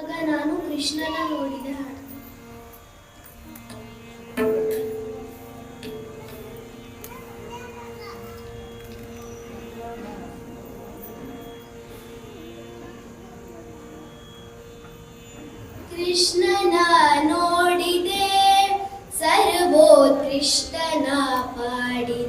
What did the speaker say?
ಆಗ ನಾನು ಕೃಷ್ಣನ ನೋಡಿದೆ ಹಾಡು. ಕೃಷ್ಣನ ನೋಡಿದೆ ಸರ್ವೋತ್ಕೃಷ್ಟನ ಪಾಡಿ.